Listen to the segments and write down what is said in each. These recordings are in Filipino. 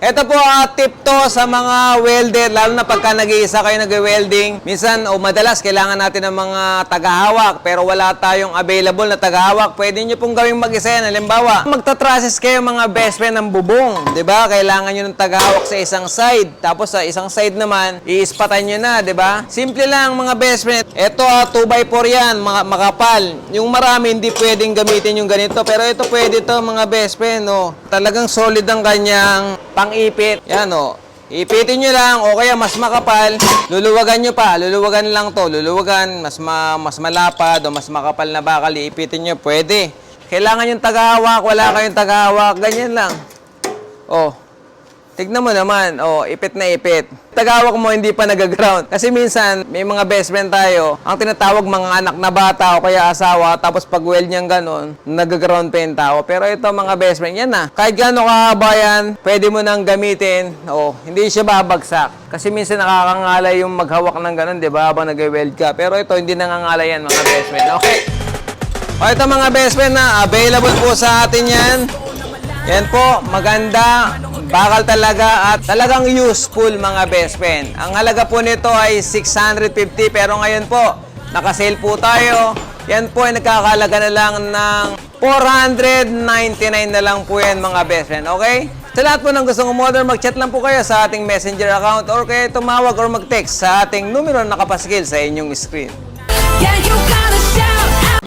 Ito po ah, tip to sa mga welder, lalo na pagka nag-iisa kayo nag-welding. Minsan o madalas kailangan natin ng mga tagahawak pero wala tayong available na tagahawak. Pwede nyo pong gawing mag-isa yan. Halimbawa, magta-trusses kayo mga best friend ng bubong. ba? Kailangan nyo ng tagahawak sa isang side. Tapos sa isang side naman, iispatan nyo na, ba? Simple lang mga best friend. Ito 2x4 yan, mga makapal. Yung marami hindi pwedeng gamitin yung ganito. Pero ito pwede to mga best friend. Oh. Talagang solid ang kanyang pang-ipit. Yan oh. Ipitin nyo lang o kaya mas makapal, luluwagan nyo pa, luluwagan lang to, luluwagan, mas, ma, mas malapad o mas makapal na bakal, ipitin nyo, pwede. Kailangan yung tagahawak, wala kayong tagahawak, ganyan lang. Oh, tignan mo naman, oh, ipit na ipit. Tagahawak mo hindi pa nag-ground. Kasi minsan, may mga best friend tayo, ang tinatawag mga anak na bata o kaya asawa, tapos pag weld niyang ganun, nag-ground pa yung tao. Pero ito mga best friend, yan na. Kahit gano'ng kahaba yan, pwede mo nang gamitin. Oh, hindi siya babagsak. Kasi minsan nakakangalay yung maghawak ng ganun, di ba, habang nag-weld ka. Pero ito, hindi nangangalay yan mga best friend. Okay. O ito mga best friend na available po sa atin yan. Yan po, maganda, bakal talaga at talagang useful mga best friend. Ang halaga po nito ay 650 pero ngayon po, nakasale po tayo. Yan po ay nagkakalaga na lang ng 499 na lang po yan mga best friend, okay? Sa lahat po ng gustong umorder, mag-chat lang po kayo sa ating messenger account or kaya tumawag or mag-text sa ating numero na nakapaskil sa inyong screen. Yeah, you out.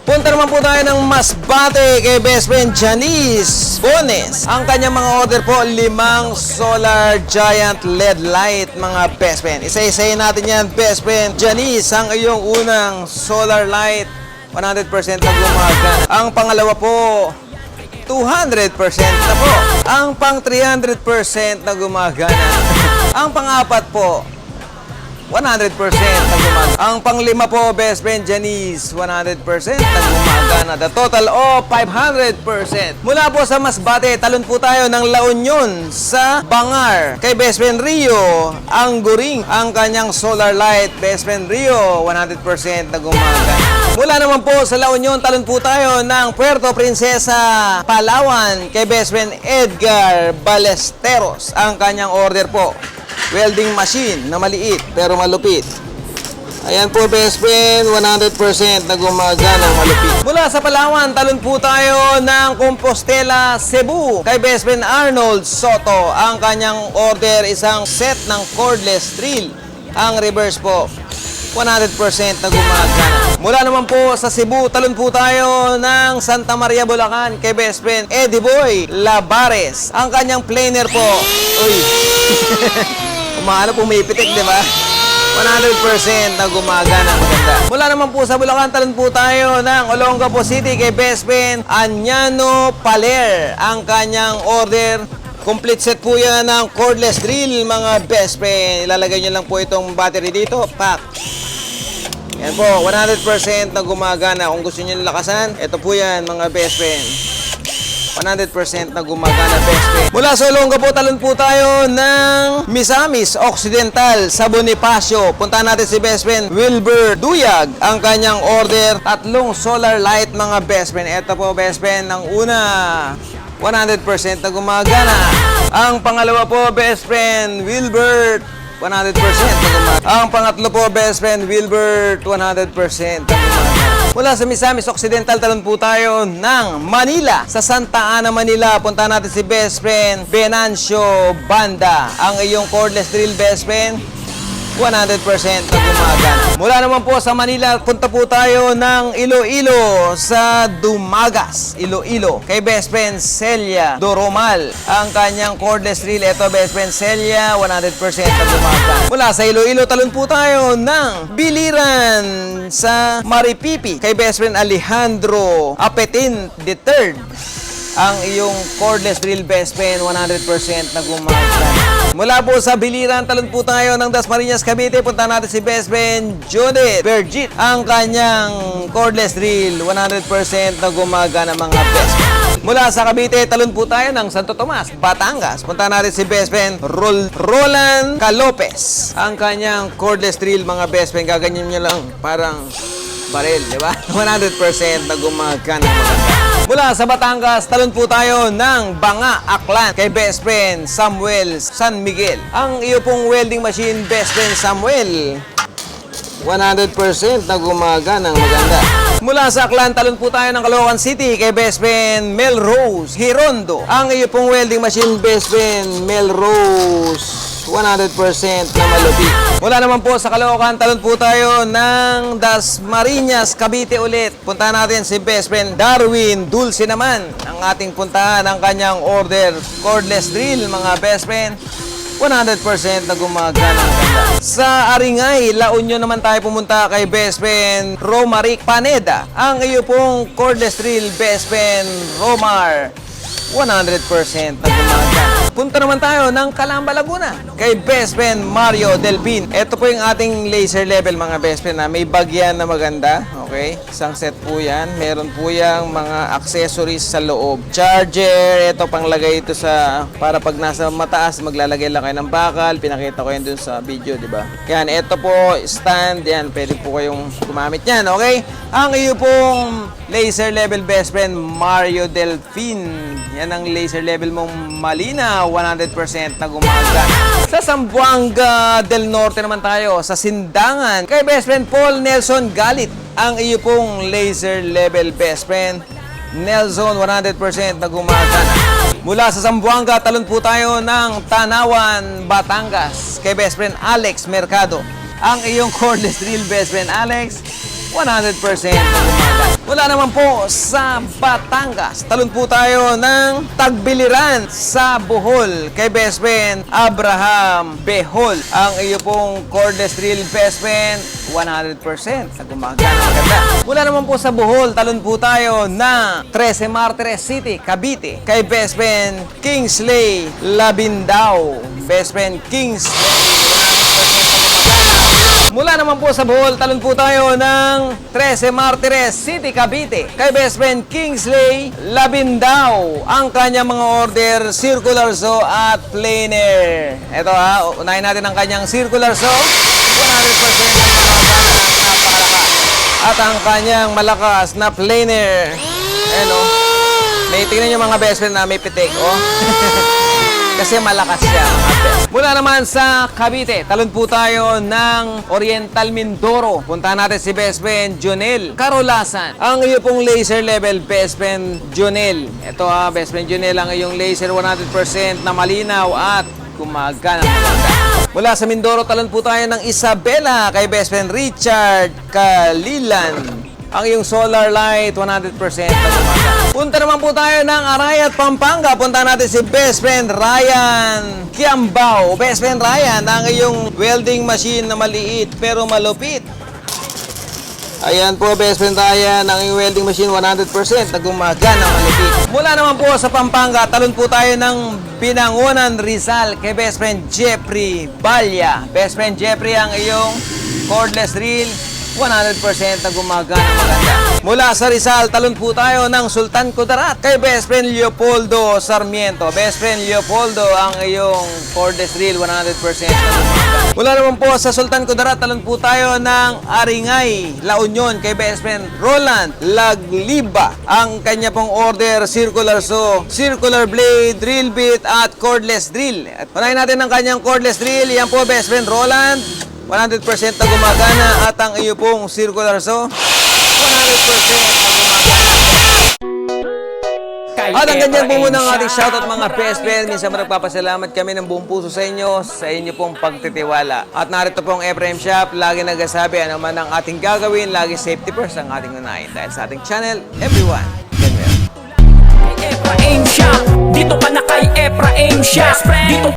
Punta naman po tayo ng Masbate kay best friend Janice Bones. Ang kanyang mga order po, limang solar giant LED light mga best friend. Isa-isayin natin yan best friend. Janice, ang iyong unang solar light, 100% na gumagana. Ang pangalawa po, 200% na po. Ang pang 300% na gumagana. ang pangapat po, 100% na gumagana. Ang panglima po, best friend Janice, 100% na gumagana. The total of 500%. Mula po sa Masbate, talon po tayo ng La Union sa Bangar. Kay best friend Rio, ang guring, ang kanyang solar light. Best friend Rio, 100% na gumagana. Mula naman po sa La Union, talon po tayo ng Puerto Princesa, Palawan. Kay best friend Edgar Balesteros, ang kanyang order po welding machine na maliit pero malupit. Ayan po best friend, 100% na gumagana malupit. Mula sa Palawan, talon po tayo ng Compostela, Cebu. Kay best friend Arnold Soto, ang kanyang order isang set ng cordless drill. Ang reverse po, 100% na gumagana. Mula naman po sa Cebu, talon po tayo ng Santa Maria, Bulacan kay best friend Eddie Boy Labares. Ang kanyang planer po, uy, Umaano pumipitik, di ba? 100% na gumagana maganda. Mula naman po sa Bulacan, talon po tayo ng Olongapo City kay Best Friend Anyano Paler. Ang kanyang order, complete set po yan ng cordless drill, mga Best Friend. Ilalagay nyo lang po itong battery dito, pack. Yan po, 100% na gumagana. Kung gusto nyo lakasan, ito po yan, mga Best Friend. 100% na gumagana best friend. Mula sa Olonga po, talon po tayo ng Misamis Occidental sa Bonifacio. Punta natin si best friend Wilbur Duyag. Ang kanyang order, tatlong solar light mga best friend. Ito po best friend, ang una, 100% na gumagana. Ang pangalawa po, best friend Wilbert, 100% na gumagana. Ang pangatlo po, best friend Wilbert, 100% na gumagana. Mula sa Misamis Occidental, talon po tayo ng Manila. Sa Santa Ana, Manila, punta natin si best friend Benancio Banda. Ang iyong cordless drill best friend, 100% na. Mula naman po sa Manila, punta po tayo ng Iloilo sa Dumagas, Iloilo. Kay best friend Celia Doromal. Ang kanyang cordless drill, ito best friend Celia, 100% na. Mula sa Iloilo, talon po tayo ng Biliran sa Maripipi. Kay best friend Alejandro Apetin III ang iyong cordless drill best friend 100% na gumagana. Mula po sa Biliran, talon po tayo ng Dasmariñas, Cavite. Punta natin si best friend Judith Bergit. Ang kanyang cordless drill 100% na gumagana mga best friend. Mula sa Cavite, talon po tayo ng Santo Tomas, Batangas. Punta natin si best friend Rol Roland Calopez. Ang kanyang cordless drill mga best friend, gaganyan niya lang parang baril, di ba? 100% na gumagana maganda. Mula sa Batangas, talon po tayo ng Banga Aklan kay best friend Samuel San Miguel. Ang iyo pong welding machine, best friend Samuel. 100% na gumagana ng maganda. Mula sa Aklan, talon po tayo ng Caloocan City kay best friend Melrose Hirondo. Ang iyo pong welding machine, best friend Melrose. 100% na malupit. Mula naman po sa Caloocan, talon po tayo ng Das Marinas, Cavite ulit. Puntahan natin si best friend Darwin Dulce naman. Ang ating puntahan ang kanyang order cordless drill, mga best friend. 100% na gumagana. Sa Aringay, La Union naman tayo pumunta kay best friend Romaric Paneda. Ang iyo pong cordless drill best friend Romar. 100% na gumagana. Punta naman tayo ng Calamba, Laguna kay best friend Mario Delpin. Ito po yung ating laser level mga best friend na may bagyan na maganda. Okay? Isang set po yan. Meron po yung mga accessories sa loob. Charger, ito panglagay ito sa para pag nasa mataas maglalagay lang kayo ng bakal. Pinakita ko yun dun sa video, di ba? Yan, ito po stand. Yan, pwede po kayong gumamit yan. Okay? Ang iyo pong laser level best friend Mario Delpin. Yan ang laser level mong malina, 100% na gumagana. Sa Zamboanga del Norte naman tayo, sa Sindangan, kay best friend Paul Nelson Galit. Ang iyo pong laser level best friend, Nelson, 100% na gumagana. Mula sa Zamboanga, talon po tayo ng Tanawan, Batangas, kay best friend Alex Mercado. Ang iyong cordless drill best friend Alex, 100% na gumagana. Mula naman po sa Batangas, talon po tayo ng Tagbiliran sa Bohol kay best friend Abraham Behol. Ang iyo pong cordless drill best friend, 100% na gumagana maganda. Mula naman po sa Bohol, talon po tayo na 13 Martires City, Cavite kay best friend Kingsley Labindao. Best friend Kingsley, 100% na gumagana. Mula naman po sa Bohol, talon po tayo ng 13 Martires City, Cavite. Kay best friend Kingsley Labindao. Ang kanyang mga order, circular saw at planer. Ito ha, unahin natin ang kanyang circular saw. 100% na gumagana, napakalakas. At ang kanyang malakas na planer. Ayan o. May tingnan nyo mga best friend na may pitik, oh. Kasi malakas siya. Mula naman sa Cavite, talon po tayo ng Oriental Mindoro. Puntahan natin si best friend Jonel Carolasan. Ang iyo pong laser level, best friend Jonel. Ito ha, best friend Jonel, ang iyong laser 100% na malinaw at gumagana. Mula sa Mindoro, talon po tayo ng Isabela kay best friend Richard Kalilan. Ang iyong solar light, 100% na gumagana. Punta naman po tayo ng Arayat, Pampanga. Punta natin si best friend Ryan Kiambao. Best friend Ryan, ang iyong welding machine na maliit pero malupit. Ayan po, best friend Ryan, ang iyong welding machine 100% na gumagana malupit. Mula naman po sa Pampanga, talon po tayo ng Binangonan Rizal kay best friend Jeffrey Balya. Best friend Jeffrey, ang iyong cordless reel 100% na gumagana maganda. Mula sa Rizal, talon po tayo ng Sultan Kudarat kay best friend Leopoldo Sarmiento. Best friend Leopoldo, ang iyong cordless reel 100% na. Mula naman po sa Sultan Kudarat, talon po tayo ng Aringay, La Union kay best friend Roland Lagliba. Ang kanya pong order, circular saw, circular blade, drill bit at cordless drill. At unahin natin ang kanyang cordless drill. Yan po best friend Roland. 100% na gumagana at ang iyo pong circular saw 100% na gumagana. At ang ganyan po muna ang ating shoutout mga friend. Minsan nagpapasalamat kami ng buong puso sa inyo, sa inyo pong pagtitiwala. At narito pong Ephraim Shop, lagi nagsasabi ano man ang ating gagawin, lagi safety first ang ating unahin. Dahil sa ating channel, everyone, can well. Ephraim Shop Dito ka na kay Ephraim Shop Dito